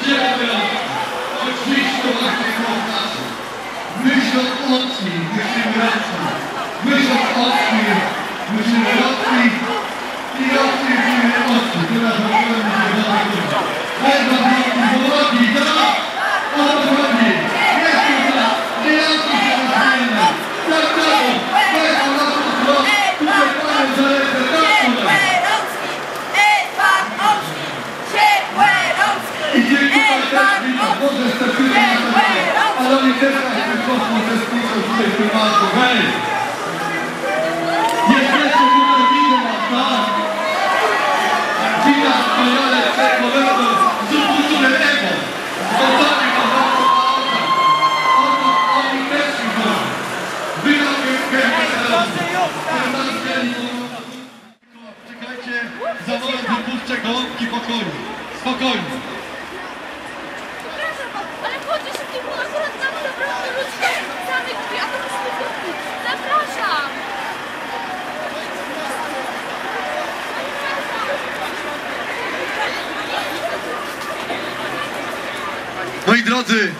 Muszę odpić, muszę odpić, de odpić. Uczestniczą tutaj w tym walku. Hej! Jesteście tutaj, widzę was, tak? Widać wspaniale przekłowego z kulturę Ewo. Gotowi do walki na oczach. Oto oni też widzą. Wy na pięknie teraz. Czekajcie, za moment wypuszczę gołąbki pokoju. Spokojnie. Ale chodzi się tylko akurat na mnie naprawdę ludzie samych drzwi, a to jest tylko Zapraszam! Moi drodzy,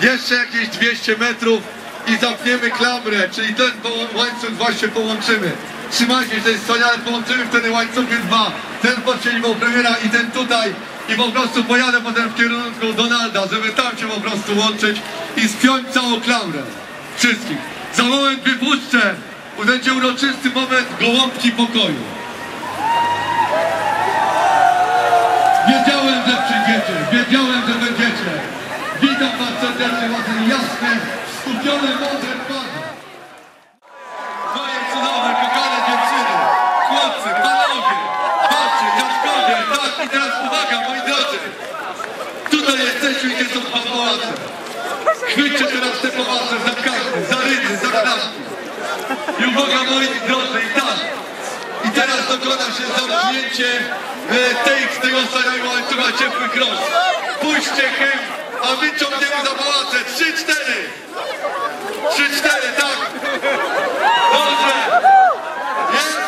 jeszcze jakieś 200 metrów i zamkniemy klamrę, czyli ten łańcuch właśnie połączymy. Trzymajcie się, to jest wspaniale, połączymy wtedy łańcuchy dwa. Ten pod siedzibą premiera i ten tutaj. I po prostu pojadę potem w kierunku Donalda, żeby tam się po prostu łączyć i spiąć całą klamrę. Wszystkich. Za moment wypuszczę. Będzie uroczysty moment gołąbki pokoju. Wiedziałem, że będziecie. Witam was serdecznie, was jasne, skupione, mądre twarze. Moje cudowne, kochane dziewczyny, chłopcy, panowie, babcie, dziadkowie, tak i teraz uwaga, moi drodzy. Tutaj jesteśmy, gdzie są dwa pałace. Chwyćcie teraz te pałace za karty, za rydy, za klatki. I uwaga, moi drodzy, i tak. I teraz dokona się zamknięcie e, tej, z tego samego łańcucha ciepłych rąk. Puśćcie hymn, a my ciągniemy za pałace. Trzy, cztery. Trzy, cztery, tak. Dobrze. Jest?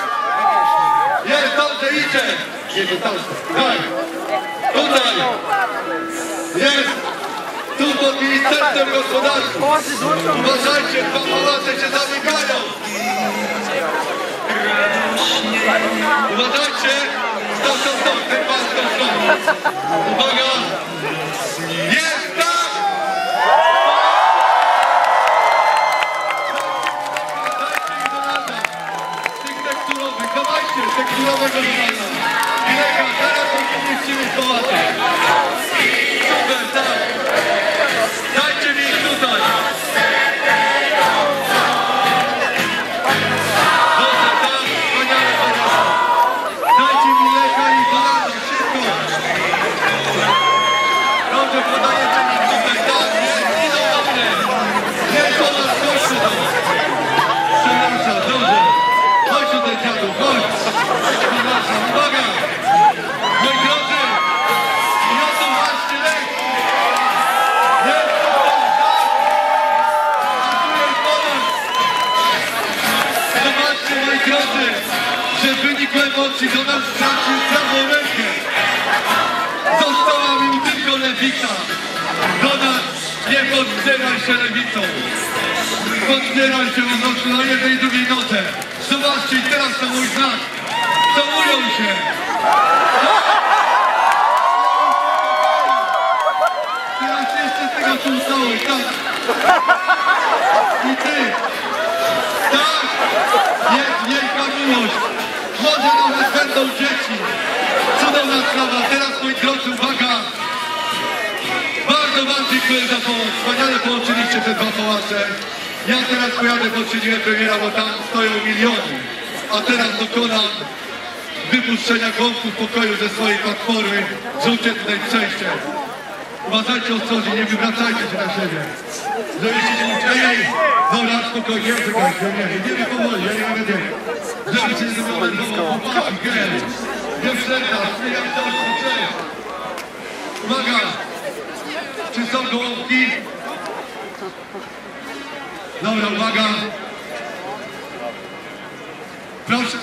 Jest, dobrze, idzie. Jedzie tam. Tak. Tutaj. Jest. Tu pod Ministerstwem Gospodarki. Uważajcie, dwa pałace się zamykają. Uważajcie! Stop, stop, stop! Uwaga! Emocji do nas stracił prawą rękę. Została mi tylko lewica. Do nas nie podbieraj się lewicą. Podbieraj się po prostu na jednej i drugiej nodze. Zobaczcie, teraz to mój znak. Całują się. Teraz jeszcze z tego cały, tak. I ty. Tak! Jest wielka miłość! Może nawet będą dzieci! Cudowna sprawa! Teraz moi drodzy, uwaga! Wam dziękuję za pomoc! Wspaniale połączyliście te dwa pałace. Ja teraz pojadę pod siedzibę premiera, bo tam stoją miliony. A teraz dokonam wypuszczenia gąbków pokoju ze swojej platformy. Zróbcie tutaj przejście. Uważajcie ostrożnie, nie wywracajcie się na siebie. Żebyście nie ej! Dobra, spokojnie, czekajcie, nie, idziemy powoli, ja nie będę... Żebyście nie denerwował, chłopaki, gej! Do nas, cześć! Uwaga! Czy są gołąbki? Dobra, uwaga. Proszę,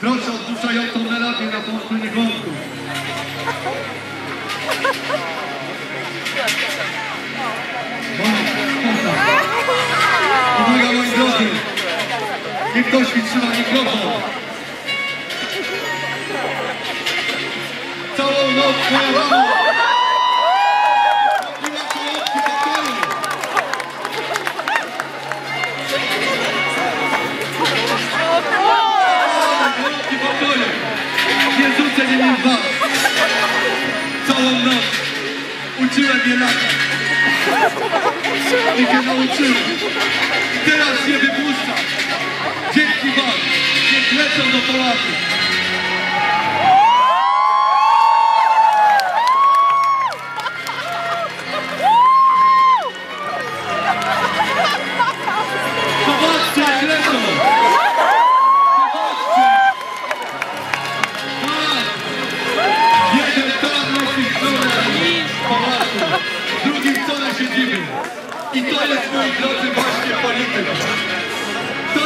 proszę odduszającą melodię na połączenie gołąbków. Uwaga moi drodzy, niech ktoś mi trzyma mikrofon. Całą noc moja mama. Całą noc uczyłem je latać. I się nauczyłem. I teraz je wypuszczam. Dzięki wam. Niech lecą do Polaków.